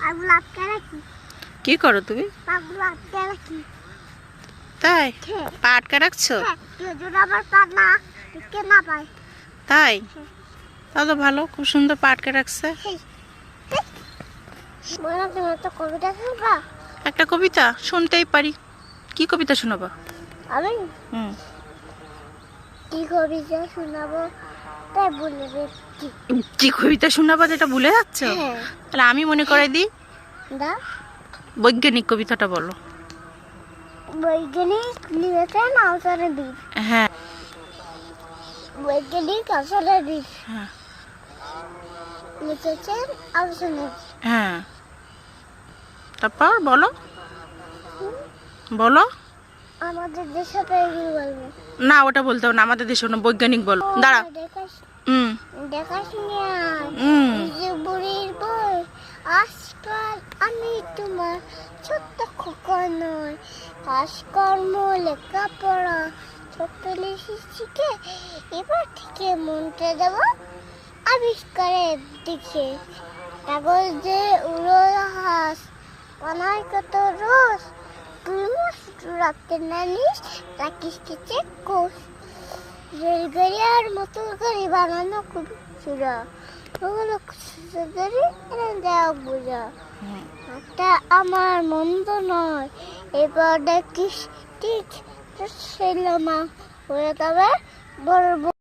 পাগুলো আটকে রাখি। কি করো তুমি? পাগুলো আটকে রাখি। তাই? হ্যাঁ। পা আটকে রাখছো? হ্যাঁ কেউ যদি আবার পা না কে না পায়। তাই? তা তো ভালো খুব সুন্দর পা আটকে রাখছে। কবিতা শুনবা? একটা কবিতা? শুনতেই পারি। কি কবিতা শোনাবো? আমি? হুম। কি কবিতা শোনাবো? কি কবিতা শোনাবো যেটা ভুলে যাচ্ছ? হ্যাঁ। তাহলে আমি মনে করে দিই দা? বৈজ্ঞানিক কবিতাটা বলো। বৈজ্ঞানিক লিখেছেন আলোচনা বীর হ্যাঁ। বৈজ্ঞানিক আলোচনা বীর হ্যাঁ। লিখেছেন আলোচনা হ্যাঁ। তারপর বলো। বলো। আমাদের দেশে তো বলব। না ওটা বলতে হবে না আমাদের দেশে না বৈজ্ঞানিক বলো। দাঁড়া। হুম। দেখাস যে বুড়ির বই আজকাল আমি তোমার ছোট্ট খোকা নয় কাজকর্ম লেখাপড়া ছোট্ট শিশুকে এবার থেকে মনটা দেব আবিষ্কারের দিকে। কাগজে উড়ো হাস বানায় কত রোজ রাখতে নানিস রাখিস কিছু কোষ। রেলগাড়ি আর মোটর গাড়ি বানানো খুব চূড়া ওগুলো গাড়ি এনে দেওয়া বোঝা। একটা আমার মন্দ নয়। এবার দেখিস ঠিক ছিল মা হয়ে তবে বড়